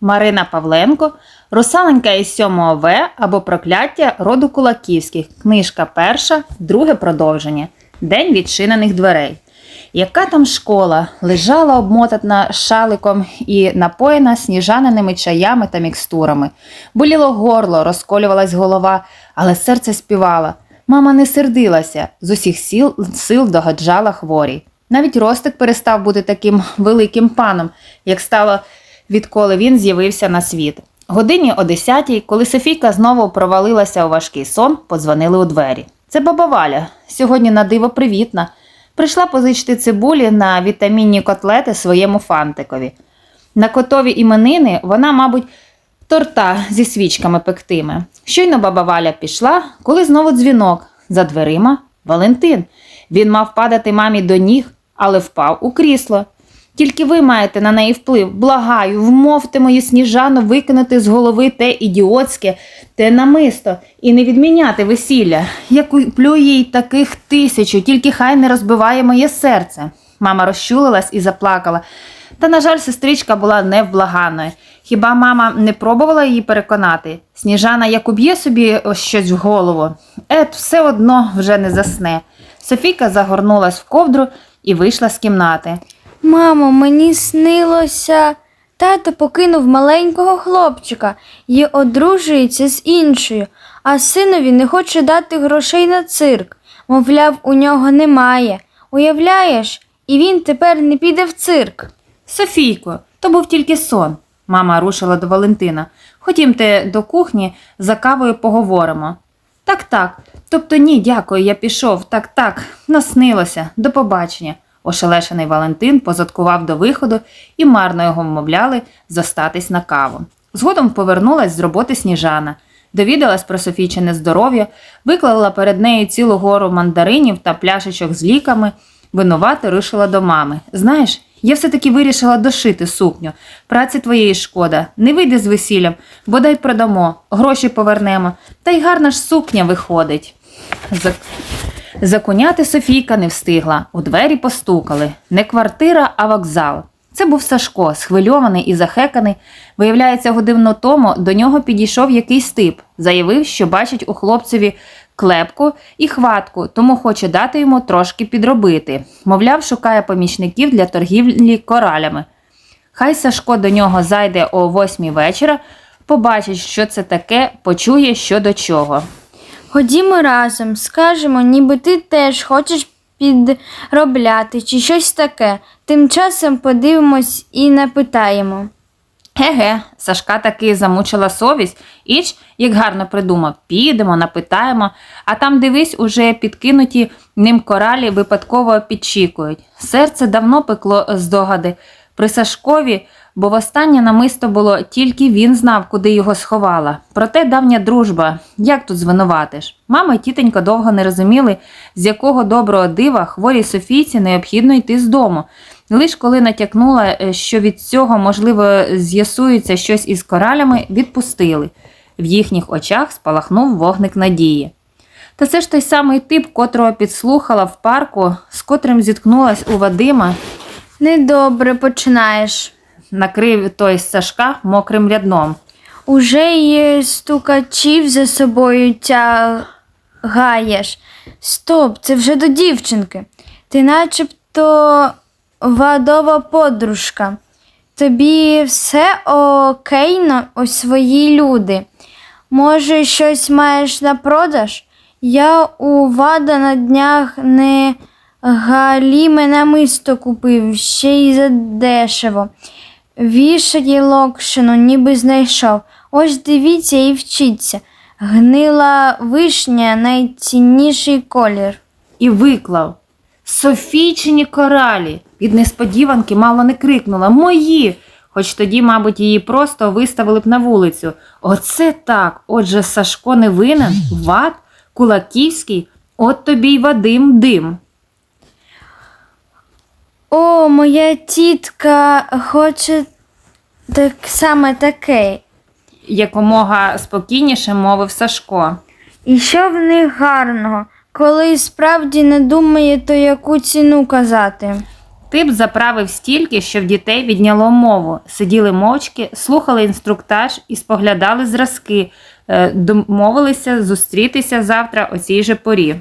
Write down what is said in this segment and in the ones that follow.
Марина Павленко, Русаленька із 7 В або Прокляття роду Кулаківських. Книжка перша, друге продовження. День відчинених дверей. Яка там школа лежала обмотана шаликом і напоєна сніжаниними чаями та мікстурами. Боліло горло, розколювалась голова, але серце співало. Мама не сердилася, з усіх сіл сил догаджала хворій. Навіть Ростик перестав бути таким великим паном, як стало відколи він з'явився на світ. Годині о 10 коли Софійка знову провалилася у важкий сон, подзвонили у двері. Це баба Валя, сьогодні на диво привітна. Прийшла позичити цибулі на вітамінні котлети своєму фантикові. На котові іменини вона, мабуть, торта зі свічками пектиме. Щойно баба Валя пішла, коли знову дзвінок. За дверима Валентин. Він мав падати мамі до ніг, але впав у крісло. Тільки ви маєте на неї вплив. Благаю, вмовте мою сніжану викинути з голови те ідіотське, те намисто і не відміняти весілля. Я куплю їй таких тисячу, тільки хай не розбиває моє серце. Мама розчулилась і заплакала. Та, на жаль, сестричка була невблаганною. Хіба мама не пробувала її переконати? Сніжана як уб'є собі ось щось в голову, ет, все одно вже не засне. Софійка загорнулась в ковдру і вийшла з кімнати. Мамо, мені снилося. Тато покинув маленького хлопчика і одружується з іншою, а синові не хоче дати грошей на цирк. Мовляв, у нього немає. Уявляєш, і він тепер не піде в цирк. Софійко, то був тільки сон. Мама рушила до Валентина. Ходімте до кухні, за кавою поговоримо. Так, так. Тобто ні, дякую, я пішов. Так, так, наснилося. До побачення. Ошелешений Валентин позадкував до виходу і марно його вмовляли зостатись на каву. Згодом повернулась з роботи сніжана, довідалась про Софійчине здоров'я, виклала перед нею цілу гору мандаринів та пляшечок з ліками, винувато рушила до мами. Знаєш, я все-таки вирішила дошити сукню. Праці твоєї шкода. Не вийде з весіллям, бодай продамо, гроші повернемо. Та й гарна ж сукня виходить. За... Закуняти Софійка не встигла. У двері постукали. Не квартира, а вокзал. Це був Сашко, схвильований і захеканий. Виявляється, годину тому до нього підійшов якийсь тип, заявив, що бачить у хлопцеві клепку і хватку, тому хоче дати йому трошки підробити. Мовляв, шукає помічників для торгівлі коралями. Хай Сашко до нього зайде о восьмій вечора, побачить, що це таке, почує, що до чого. Ходімо разом, скажемо, ніби ти теж хочеш підробляти чи щось таке. Тим часом подивимось і напитаємо. Ге-ге, Сашка таки замучила совість, іч, як гарно придумав, підемо, напитаємо, а там, дивись, уже підкинуті ним коралі випадково підчікують. Серце давно пекло здогади. При Сашкові, бо востаннє намисто було тільки він знав, куди його сховала. Проте давня дружба, як тут звинуватиш? Мама і тітенька довго не розуміли, з якого доброго дива хворій Софійці необхідно йти з дому. Лиш коли натякнула, е, що від цього, можливо, з'ясується щось із коралями, відпустили. В їхніх очах спалахнув вогник надії. Та це ж той самий тип, котрого підслухала в парку, з котрим зіткнулась у Вадима, Недобре починаєш. Накрив той Сашка мокрим рядном. Уже є стукачів за собою тягаєш. Стоп, це вже до дівчинки. Ти начебто вадова подружка. Тобі все окейно, ось свої люди. Може, щось маєш на продаж? Я у вада на днях не галіме намисто купив, ще й за дешево. Вішає локшину, ніби знайшов. Ось дивіться і вчіться. Гнила вишня найцінніший колір. і виклав. Софійчині коралі. Від несподіванки мало не крикнула Мої. Хоч тоді, мабуть, її просто виставили б на вулицю. Оце так. Отже, Сашко не винен, ват, Кулаківський, от тобі й Вадим дим. О, моя тітка хоче так саме таке. Якомога спокійніше мовив Сашко. І що в них гарного? Коли справді не думає, то яку ціну казати? Тип заправив стільки, що в дітей відняло мову. Сиділи мовчки, слухали інструктаж і споглядали зразки, Е, домовилися зустрітися завтра о цій же порі.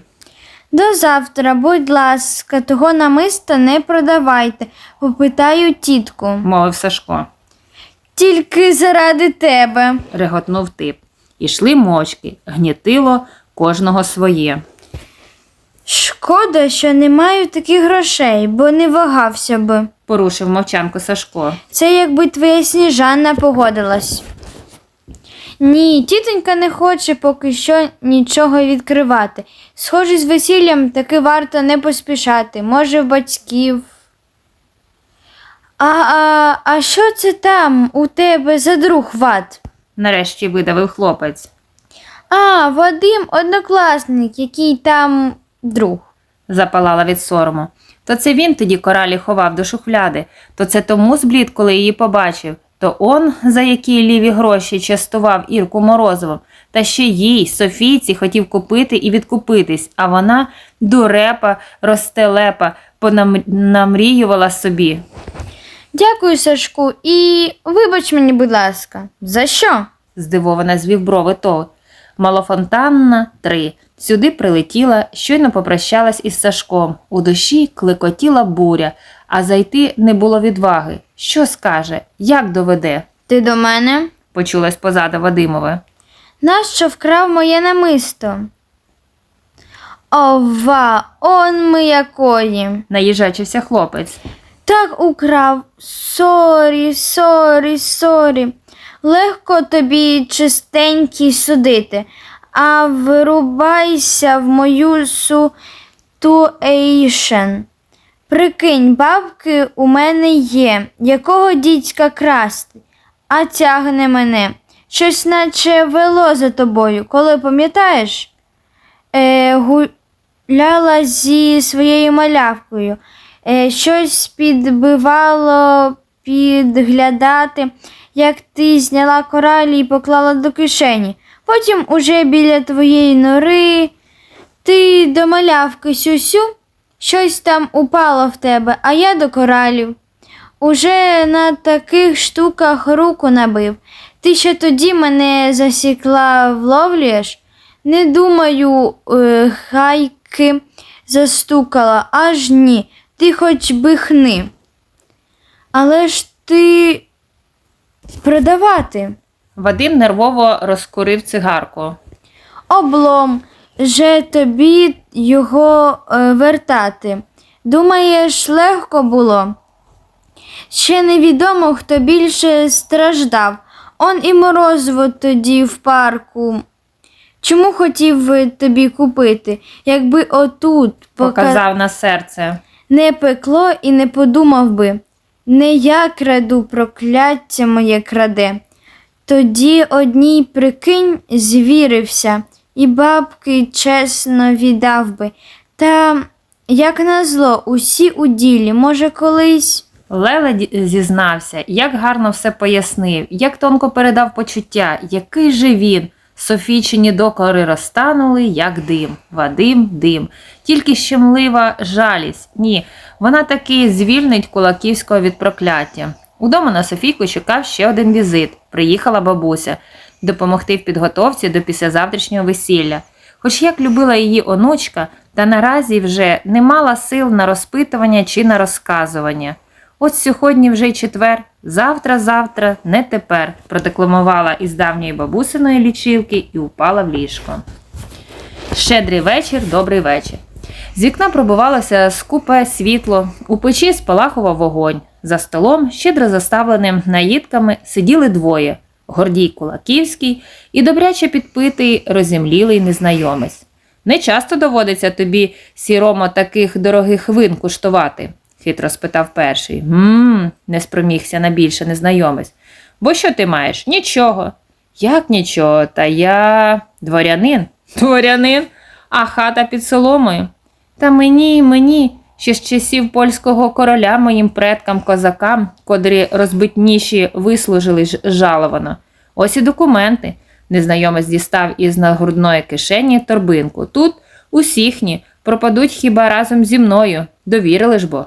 До завтра, будь ласка, того намиста не продавайте, попитаю тітку. мовив Сашко. Тільки заради тебе. реготнув тип. Ішли мовчки, гнітило кожного своє. Шкода, що не маю таких грошей, бо не вагався би. Порушив мовчанку Сашко. Це якби твоя сніжанна погодилась. Ні, тітонька не хоче поки що нічого відкривати. Схоже, з весіллям таки варто не поспішати. Може, в батьків. А, а, а що це там у тебе за друг ват? Нарешті видавив хлопець. А, Вадим, однокласник, який там друг. запалала від сорому. То це він тоді коралі ховав до шухляди, то це тому зблід, коли її побачив, то он, за які ліві гроші частував Ірку Морозовим, та ще їй, Софійці, хотів купити і відкупитись, а вона дурепа, ростелепа, понамріювала собі. Дякую, Сашку, і вибач мені, будь ласка, за що? здивовано звів брови то. Малофонтанна 3. Сюди прилетіла, щойно попрощалась із Сашком. У душі клекотіла буря, а зайти не було відваги. Що скаже, як доведе? Ти до мене? почулось позаду Вадимове. Нащо вкрав моє намисто? Ова, он ми якої. Наїжачився хлопець. Так украв. Сорі, сорі, сорі. Легко тобі чистенький судити, а вирубайся в мою ситуейшн. Прикинь, бабки у мене є, якого дідька красти, а тягне мене. Щось наче вело за тобою, коли пам'ятаєш? Е, гуляла зі своєю малявкою. Е, щось підбивало підглядати, як ти зняла коралі і поклала до кишені. Потім уже біля твоєї нори ти до малявки сюсю, щось там упало в тебе, а я до коралів. Уже на таких штуках руку набив. Ти ще тоді мене засікла, вловлюєш? Не думаю, е, гайки застукала, аж ні. Ти хоч би хни. Але ж ти продавати. Вадим нервово розкурив цигарку. Облом, же тобі його е, вертати. Думаєш, легко було? Ще невідомо, хто більше страждав. Он і морозиво тоді в парку. Чому хотів тобі купити, якби отут пока Показав на серце. не пекло і не подумав би, не я краду прокляття моє краде. Тоді одній прикинь звірився, і бабки чесно віддав би. Та, як назло, усі у ділі, може, колись. Леле зізнався, як гарно все пояснив, як тонко передав почуття, який же він. Софійчині докори розтанули, як дим. Вадим дим. Тільки щемлива жалість. Ні, вона таки звільнить кулаківського від прокляття. Удома на Софійку чекав ще один візит. Приїхала бабуся допомогти в підготовці до післязавтрашнього весілля. Хоч як любила її онучка, та наразі вже не мала сил на розпитування чи на розказування. От сьогодні вже й четвер, завтра, завтра, не тепер, продекламувала із давньої бабусиної лічилки і упала в ліжко. Щедрий вечір, добрий вечір. З вікна пробивалося скупе світло, у печі спалахував вогонь. За столом, щедро заставленим наїдками, сиділи двоє Гордій Кулаківський і добряче підпитий, розімлілий незнайомець. Не часто доводиться тобі, сіромо, таких дорогих вин куштувати, хитро спитав перший. Мм, не спромігся на більше незнайомець. Бо що ти маєш? Нічого. Як нічого? Та я дворянин. Дворянин? А хата під соломою. Та мені, мені, ще з часів польського короля моїм предкам козакам, котрі розбитніші вислужили ж жаловано. Ось і документи. Незнайомець дістав із нагрудної кишені торбинку. Тут усіхні пропадуть хіба разом зі мною. Довірили ж бо.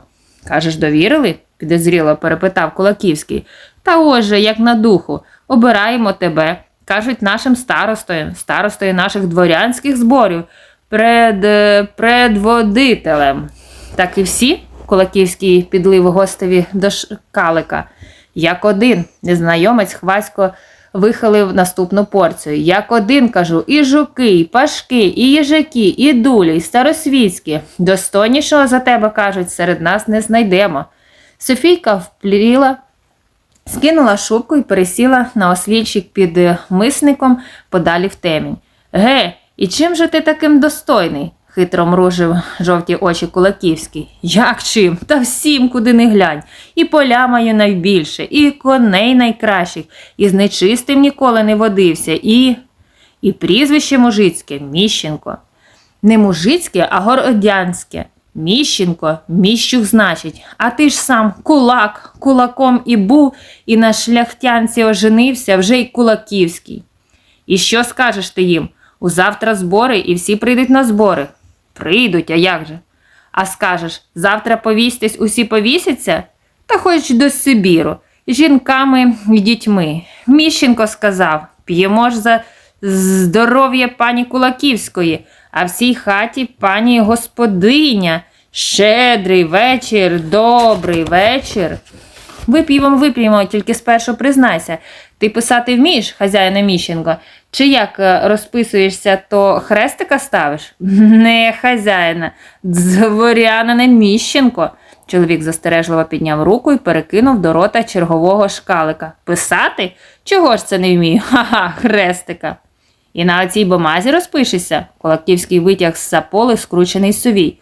Кажеш, довірили? підозріло перепитав Кулаківський. Та отже, як на духу, обираємо тебе. Кажуть нашим старостою, старостою наших дворянських зборів, пред, е, предводителем. Так і всі, Кулаківський підлив гостеві до шкалика. Як один, незнайомець хвасько вихилив наступну порцію. Як один кажу, і жуки, і пашки, і їжаки, і дулі, і старосвітські. Достойнішого за тебе, кажуть, серед нас не знайдемо. Софійка впліла, скинула шубку і пересіла на ослільчик під е, мисником подалі в темінь. Ге, і чим же ти таким достойний? Хитро мружив жовті очі Кулаківський. Як чим? Та всім, куди не глянь. І поля маю найбільше, і коней найкращих, і з нечистим ніколи не водився, і. І прізвище мужицьке Міщенко. Не мужицьке, а городянське. Міщенко, міщух значить, а ти ж сам кулак, кулаком і був, і на шляхтянці оженився вже й кулаківський. І що скажеш ти їм? Узавтра збори і всі прийдуть на збори. Прийдуть, а як же? А скажеш, завтра повістись, усі повісяться? Та хоч до Сибіру, жінками і дітьми. Міщенко сказав, п'ємо ж за здоров'я пані Кулаківської, а в цій хаті пані господиня. Щедрий вечір, добрий вечір. Вип'ємо, вип'ємо, тільки спершу признайся. Ти писати вмієш, хазяїна Міщенко? Чи як е, розписуєшся, то хрестика ставиш? Не хазяїна, дворянина Міщенко. Чоловік застережливо підняв руку і перекинув до рота чергового шкалика. Писати? Чого ж це не вмію? Ха-ха, хрестика. І на оцій бумазі розпишешся. Колактівський витяг з саполи скручений совій.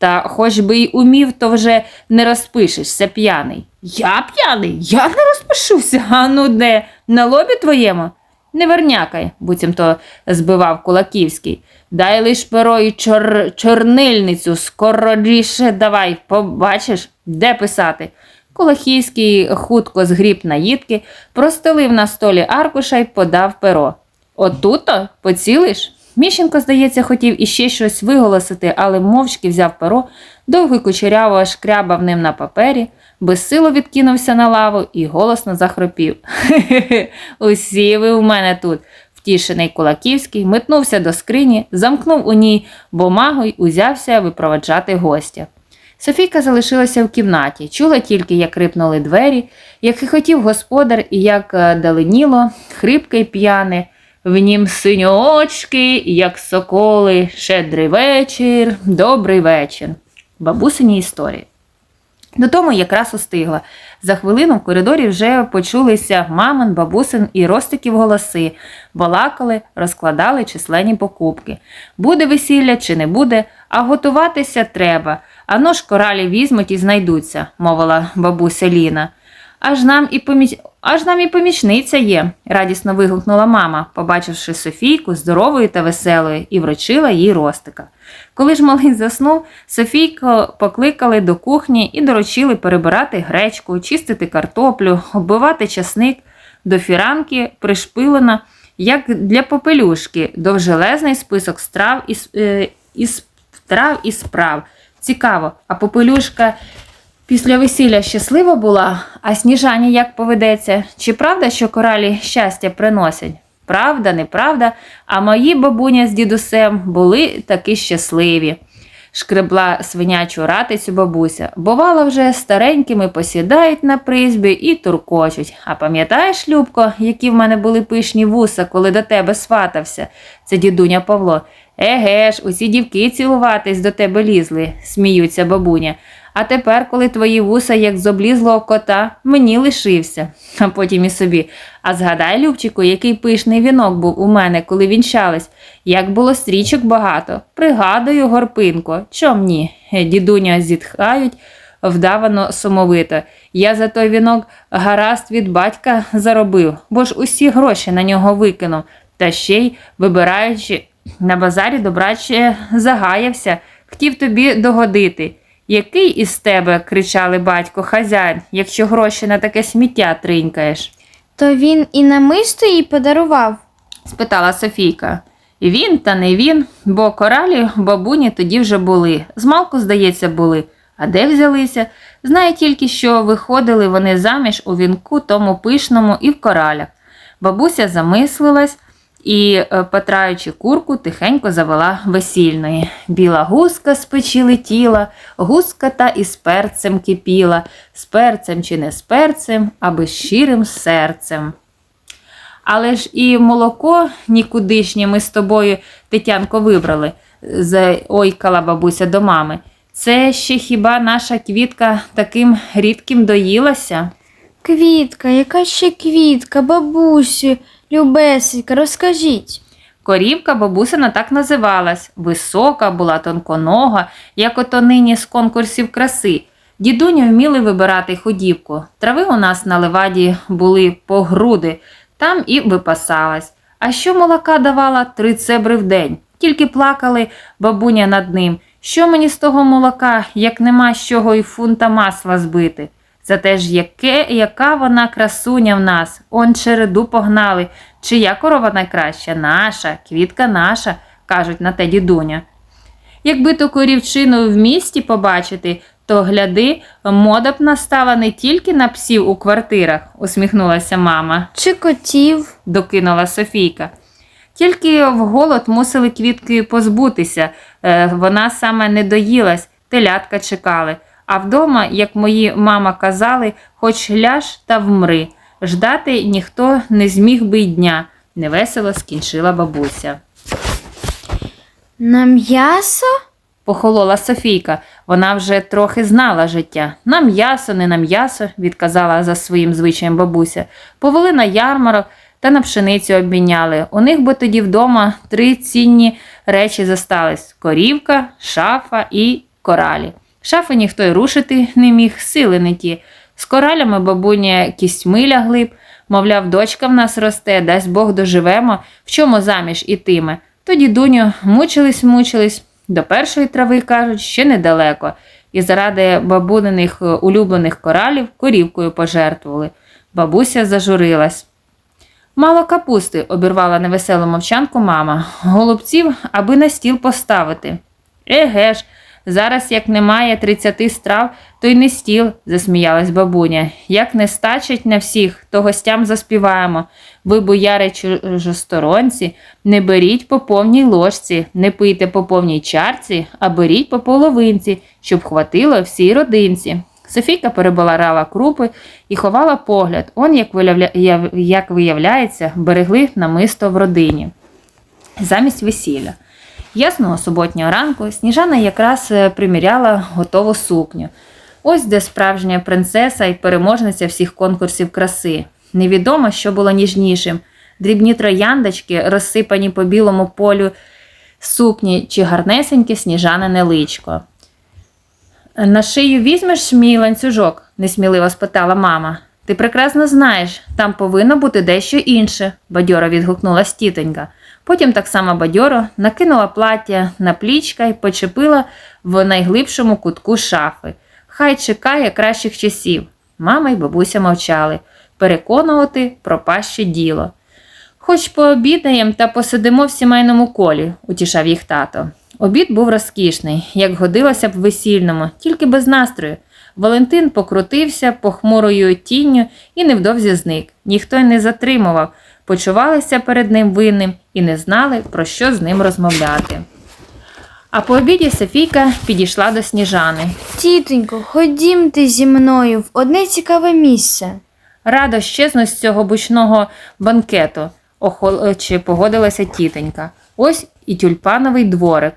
Та хоч би й умів, то вже не розпишешся п'яний. Я п'яний? Я не розпишуся. А ну де? На лобі твоєму? Не вернякай, буцімто збивав Кулаківський. Дай лиш перо і чор... чорнильницю, скороріше давай, побачиш, де писати. Кулаківський хутко згріб наїдки, простелив на столі аркуша й подав перо. Отуто поцілиш? Міщенко, здається, хотів іще щось виголосити, але мовчки взяв перо, довго й кучеряво шкрябав ним на папері, безсило відкинувся на лаву і голосно захропів. Хе-хе, усі ви у мене тут. Втішений Кулаківський метнувся до скрині, замкнув у ній бумагу й узявся випроваджати гостя. Софійка залишилася в кімнаті, чула тільки, як рипнули двері, як хихотів господар і як е, даленіло, хрипке й п'яне, в нім синьоочки, як соколи, щедрий вечір, добрий вечір. Бабусині історії. Додому якраз устигла. За хвилину в коридорі вже почулися мамин, бабусин і Ростиків голоси, балакали, розкладали численні покупки. Буде весілля чи не буде, а готуватися треба. Ано ж коралі візьмуть і знайдуться, мовила бабуся Ліна. Аж нам і поміч... Аж нам і помічниця є, радісно вигукнула мама, побачивши Софійку здоровою та веселою, і вручила їй ростика. Коли ж малий заснув, Софійку покликали до кухні і доручили перебирати гречку, чистити картоплю, оббивати часник. До фіранки пришпилена, як для попелюшки, довжелезний список страв із, е, із трав і справ. Цікаво, а попелюшка Після весілля щаслива була, а сніжані як поведеться? Чи правда, що коралі щастя приносять? Правда, неправда, а мої бабуня з дідусем були таки щасливі. Шкребла свинячу ратицю бабуся. Бувало, вже старенькими посідають на призбі і туркочуть. А пам'ятаєш, Любко, які в мене були пишні вуса, коли до тебе сватався? Це дідуня Павло. Еге ж, усі дівки цілуватись до тебе лізли, сміються бабуня. А тепер, коли твої вуса, як з облізлого кота, мені лишився. А потім і собі. А згадай, Любчику, який пишний вінок був у мене, коли вінчались. Як було стрічок багато. Пригадую, горпинко, чом ні? Дідуня зітхають вдавано сумовито. Я за той вінок гаразд від батька заробив, бо ж усі гроші на нього викинув. Та ще й, вибираючи на базарі добраче загаявся, хотів тобі догодити. Який із тебе, кричали батько, хазяїн, якщо гроші на таке сміття тринькаєш? То він і намисто їй подарував. спитала Софійка. Він та не він, бо коралі в бабуні тоді вже були. Змалку, здається, були. А де взялися? Знає тільки, що виходили вони заміж у вінку тому пишному і в коралях. Бабуся замислилась і, е, потраючи курку, тихенько завела весільної. Біла гуска з печі летіла, гуска та із перцем кипіла, з перцем чи не з перцем, аби з щирим серцем. Але ж і молоко нікудишнє ми з тобою, Тетянко, вибрали, ойкала бабуся до мами. Це ще хіба наша квітка таким рідким доїлася? Квітка, яка ще квітка, бабусю, любесенька, розкажіть. Корівка бабусина так називалась. Висока була, тонконога, як ото нині з конкурсів краси. Дідуні вміли вибирати худібку. Трави у нас на леваді були по груди, там і випасалась. А що молока давала три цебри в день. Тільки плакали бабуня над ним. Що мені з того молока, як нема з чого й фунта масла збити? Зате ж яке, яка вона красуня в нас, он череду погнали. Чия корова найкраща? Наша, квітка наша, кажуть на те дідуня. Якби ту корівчину в місті побачити, то гляди, мода б настала не тільки на псів у квартирах, усміхнулася мама, Чи котів? докинула Софійка. Тільки в голод мусили квітки позбутися, е, вона саме не доїлась, телятка чекали. А вдома, як мої мама казали, хоч ляж та вмри. Ждати ніхто не зміг би й дня, невесело скінчила бабуся. На м'ясо? Похолола Софійка, вона вже трохи знала життя. На м'ясо, не на м'ясо, відказала за своїм звичаєм бабуся. Повели на ярмарок та на пшеницю обміняли. У них бо тоді вдома три цінні речі зостались: корівка, шафа і коралі. Шафи ніхто й рушити не міг, сили не ті. З коралями бабуня кістьми лягли б, мовляв, дочка в нас росте, дасть Бог доживемо, в чому заміж ітиме. Тоді дуню мучились, мучились. До першої трави, кажуть, ще недалеко, і заради бабуниних е, улюблених коралів корівкою пожертвували. Бабуся зажурилась. Мало капусти, обірвала невеселу мовчанку мама. Голубців, аби на стіл поставити. Еге ж, зараз як немає тридцяти страв, то й не стіл, засміялась бабуня. Як не стачить на всіх, то гостям заспіваємо. Ви, бояри чужосторонці, не беріть по повній ложці, не пийте по повній чарці, а беріть по половинці, щоб хватило всій родинці. Софійка перебаларала крупи і ховала погляд. Он, як, виявля... як виявляється, берегли намисто в родині. Замість весілля. Ясного суботнього ранку Сніжана якраз е, приміряла готову сукню. Ось де справжня принцеса і переможниця всіх конкурсів краси. Невідомо, що було ніжнішим. Дрібні трояндочки, розсипані по білому полю сукні чи гарнесеньке сніжане личко. На шию візьмеш мій ланцюжок? несміливо спитала мама. Ти прекрасно знаєш, там повинно бути дещо інше, бадьоро відгукнулась тітонька. Потім так само бадьоро накинула плаття на плічка і почепила в найглибшому кутку шафи. Хай чекає кращих часів. Мама й бабуся мовчали. Переконувати пропаще діло. Хоч пообідаєм та посидимо в сімейному колі, утішав їх тато. Обід був розкішний, як годилося б весільному, тільки без настрою. Валентин покрутився похмурою тінню і невдовзі зник. Ніхто й не затримував, почувалися перед ним винним і не знали, про що з ним розмовляти. А по обіді Софійка підійшла до сніжани. Тітонько, ходімте зі мною в одне цікаве місце. Радо щезну з цього бучного банкету, охоче погодилася тітонька. Ось і тюльпановий дворик.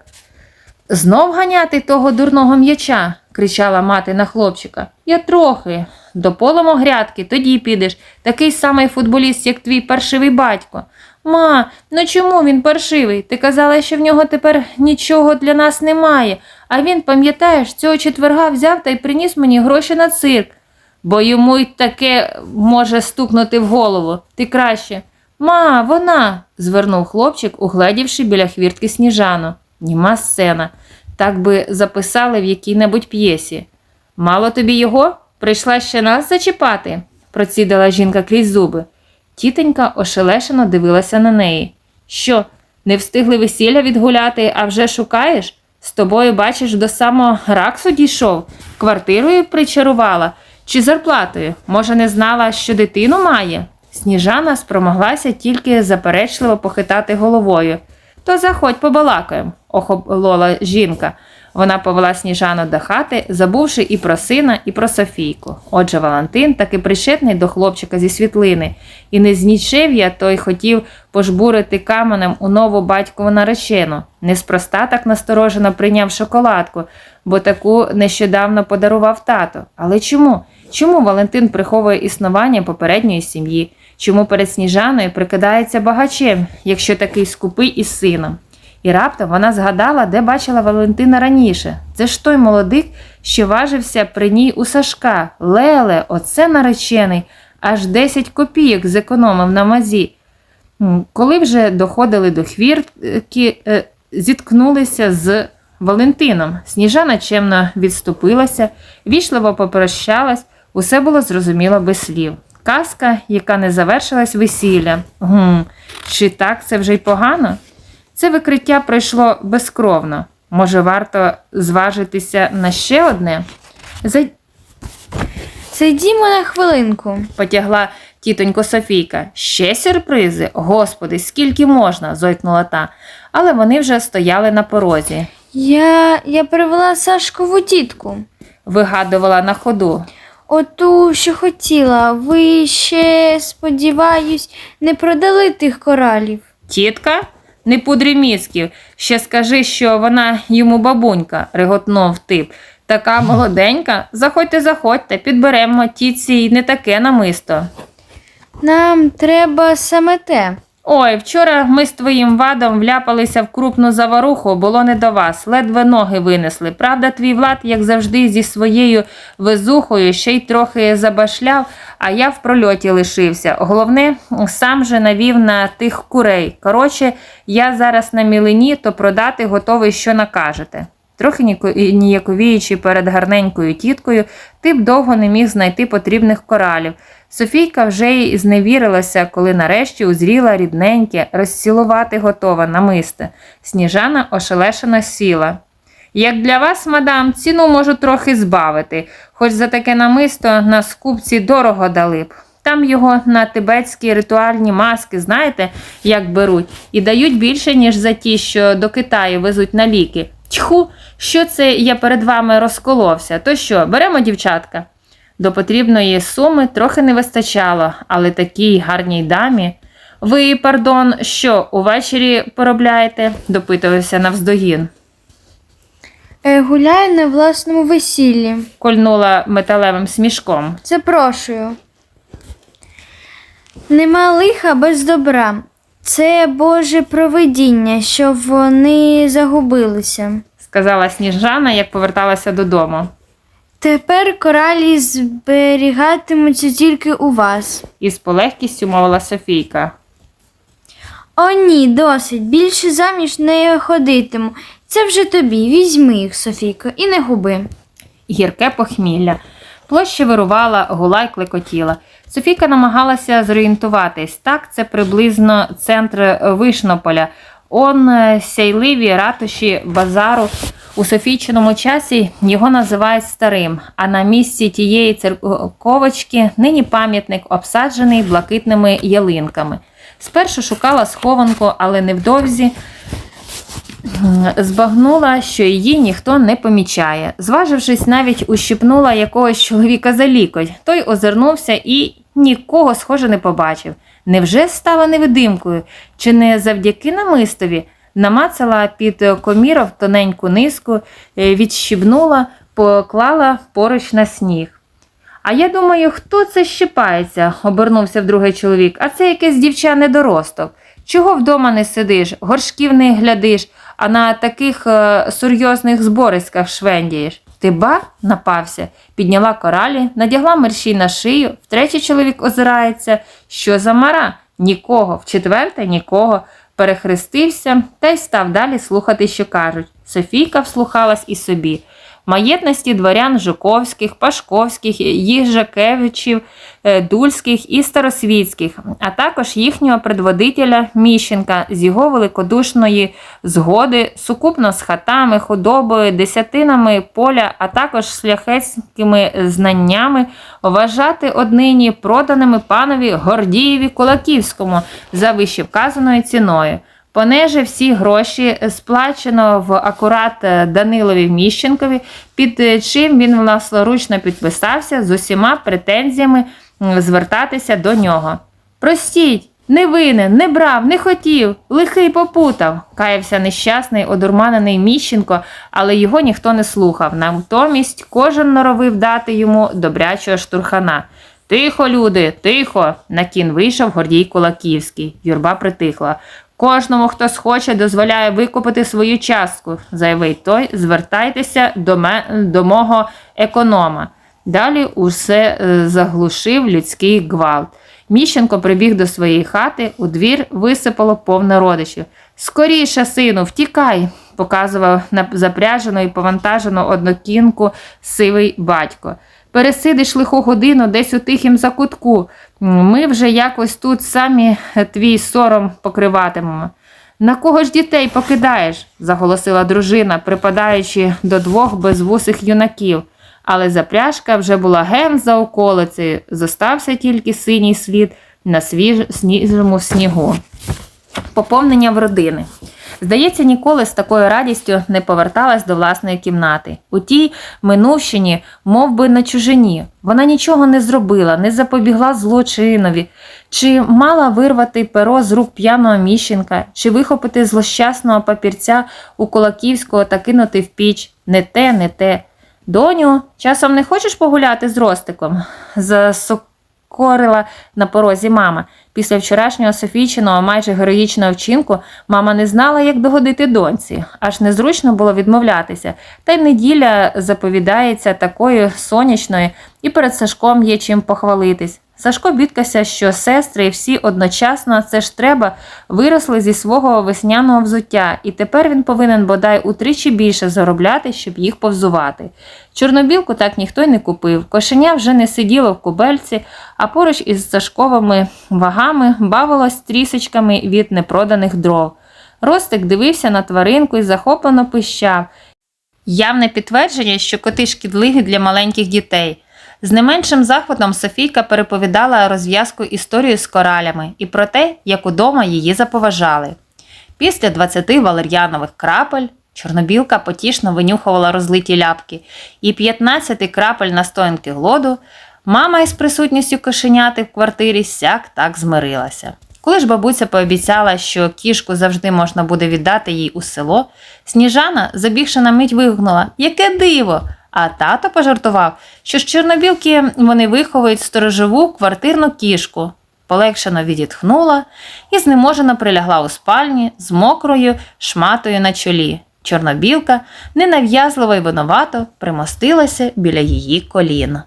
Знов ганяти того дурного м'яча, кричала мати на хлопчика. Я трохи. Дополимо грядки, тоді підеш. Такий самий футболіст, як твій паршивий батько. Ма, ну чому він паршивий? Ти казала, що в нього тепер нічого для нас немає. А він, пам'ятаєш, цього четверга взяв та й приніс мені гроші на цирк. Бо йому й таке може стукнути в голову. Ти краще. Ма, вона. звернув хлопчик, угледівши біля хвіртки сніжану. Німа сцена. Так би записали в якій-небудь п'єсі. Мало тобі його? Прийшла ще нас зачіпати, процідила жінка крізь зуби. Тітонька ошелешено дивилася на неї. Що, не встигли весілля відгуляти, а вже шукаєш? З тобою, бачиш, до самого раксу дійшов, квартирою причарувала чи зарплатою? Може, не знала, що дитину має? Сніжана спромоглася тільки заперечливо похитати головою. То заходь побалакаємо, охолола жінка. Вона повела сніжану до хати, забувши і про сина, і про Софійку. Отже, Валентин таки пришитний до хлопчика зі світлини, і не з нічев'я той хотів пожбурити каменем у нову батькову наречену. Неспроста так насторожено прийняв шоколадку, бо таку нещодавно подарував тато. Але чому? Чому Валентин приховує існування попередньої сім'ї? Чому перед Сніжаною прикидається багачем, якщо такий скупий із сином? І раптом вона згадала, де бачила Валентина раніше. Це ж той молодик, що важився при ній у Сашка. Леле, оце наречений, аж 10 копійок зекономив на мазі. Коли вже доходили до хвіртки, е, зіткнулися з Валентином. Сніжана чемно відступилася, вічливо попрощалась, усе було зрозуміло без слів. Казка, яка не завершилась весіллям. Гм, чи так це вже й погано? Це викриття пройшло безкровно. Може, варто зважитися на ще одне? За... Сидімо на хвилинку. Потягла тітонько Софійка. Ще сюрпризи? Господи, скільки можна? зойкнула та. Але вони вже стояли на порозі, Я, я привела Сашкову тітку. вигадувала на ходу. Оту, що хотіла. Ви ще, сподіваюсь, не продали тих коралів. Тітка? Не пудрі мізків. Ще скажи, що вона йому бабунька, реготнув тип. Така молоденька. Заходьте, заходьте, підберемо тітці й не таке намисто. Нам треба саме те. Ой, вчора ми з твоїм вадом вляпалися в крупну заваруху, було не до вас, ледве ноги винесли. Правда, твій влад, як завжди, зі своєю везухою ще й трохи забашляв, а я в прольоті лишився. Головне, сам же навів на тих курей. Коротше, я зараз на мілині, то продати готовий, що накажете. Трохи ніяковіючи перед гарненькою тіткою, ти б довго не міг знайти потрібних коралів. Софійка вже й зневірилася, коли нарешті узріла рідненьке, розцілувати готова намисте. Сніжана ошелешено сіла. Як для вас, мадам, ціну можу трохи збавити, хоч за таке намисто на скупці дорого дали б. Там його на тибетські ритуальні маски, знаєте, як беруть, і дають більше, ніж за ті, що до Китаю везуть на ліки. Тьху, що це я перед вами розколовся? То що, беремо дівчатка? До потрібної суми трохи не вистачало, але такій гарній дамі. Ви, пардон, що, увечері поробляєте? допитувався навздогін. Е, гуляю на власному весіллі. Кольнула металевим смішком. Запрошую. Нема лиха без добра. Це Боже провидіння, що вони загубилися. сказала Сніжана, як поверталася додому. Тепер коралі зберігатимуться тільки у вас. І з полегкістю мовила Софійка. О, ні, досить. Більше заміж не ходитиму. Це вже тобі. Візьми їх, Софійко, і не губи. гірке похмілля. Площа вирувала, гула й клекотіла. Софійка намагалася зорієнтуватись. Так, це приблизно центр Вишнополя. Он е, сяйливі ратуші базару. У Софійчиному часі його називають старим, а на місці тієї церковочки нині пам'ятник обсаджений блакитними ялинками. Спершу шукала схованку, але невдовзі збагнула, що її ніхто не помічає. Зважившись, навіть ущипнула якогось чоловіка за лікоть. Той озирнувся і нікого, схоже, не побачив. Невже стала невидимкою? Чи не завдяки намистові? Намацала під коміров тоненьку низку, е, відщібнула, поклала поруч на сніг. А я думаю, хто це щипається, обернувся другий чоловік. А це якесь дівча недоросток. Чого вдома не сидиш, горшків не глядиш, а на таких е, серйозних збориськах швендієш? Ти ба напався, підняла коралі, надягла мерщій на шию, втретє чоловік озирається. Що за мара? Нікого, вчетверте нікого. Перехрестився та й став далі слухати, що кажуть. Софійка вслухалась і собі. Маєтності дворян Жуковських, Пашковських, Їжакевичів, е, Дульських і Старосвітських, а також їхнього предводителя Міщенка з його великодушної згоди, сукупно з хатами, худобою, десятинами поля, а також шляхетськими знаннями, вважати однині проданими панові Гордієві Кулаківському за вищевказаною ціною. Понеже всі гроші сплачено в акурат е, Данилові Міщенкові, під е, чим він власноручно підписався з усіма претензіями звертатися до нього. Простіть, не винен, не брав, не хотів, лихий попутав, каявся нещасний, одурманений Міщенко, але його ніхто не слухав. Натомість кожен норовив дати йому добрячого штурхана. Тихо, люди, тихо. На кін вийшов Гордій Кулаківський. Юрба притихла. Кожному, хто схоче, дозволяє викупити свою частку, заявив той, звертайтеся до, ме, до мого економа. Далі усе е, заглушив людський гвалт. Міщенко прибіг до своєї хати, у двір висипало повне родичів. Скоріше, сину, втікай, показував на запряжену і повантажену однокінку сивий батько. Пересидиш лиху годину десь у тихім закутку. Ми вже якось тут самі твій сором покриватимемо. На кого ж дітей покидаєш? заголосила дружина, припадаючи до двох безвусих юнаків. Але запряжка вже була ген за околицею, зостався тільки синій слід на свіж... сніжому снігу. Поповнення в родини. Здається, ніколи з такою радістю не поверталась до власної кімнати. У тій минувщині, мов би на чужині. Вона нічого не зробила, не запобігла злочинові, чи мала вирвати перо з рук п'яного міщенка, чи вихопити злощасного папірця у Кулаківського та кинути в піч. Не те, не те. Доню, часом не хочеш погуляти з Ростиком? Засокорила на порозі мама. Після вчорашнього Софійчиного майже героїчного вчинку мама не знала, як догодити доньці. Аж незручно було відмовлятися. Та й неділя заповідається такою сонячною, і перед Сашком є чим похвалитись. Сашко бідкався, що сестри і всі одночасно, це ж треба, виросли зі свого весняного взуття, і тепер він повинен бодай утричі більше заробляти, щоб їх повзувати. Чорнобілку так ніхто й не купив. Кошеня вже не сиділо в кубельці, а поруч із Сашковими вагами бавилось трісочками від непроданих дров. Ростик дивився на тваринку і захоплено пищав. Явне підтвердження, що коти шкідливі для маленьких дітей. З не меншим захватом Софійка переповідала розв'язку історію з коралями і про те, як удома її заповажали. Після 20 валер'янових крапель чорнобілка потішно винюхувала розлиті ляпки, і 15 крапель настоянки глоду мама із присутністю кошеняти в квартирі сяк так змирилася. Коли ж бабуся пообіцяла, що кішку завжди можна буде віддати їй у село, Сніжана, забігши на мить, вигукнула Яке диво! А тато пожартував, що з чорнобілки вони виховують сторожову квартирну кішку. Полегшено відітхнула і знеможено прилягла у спальні з мокрою шматою на чолі. Чорнобілка ненав'язливо й винувато примостилася біля її колін.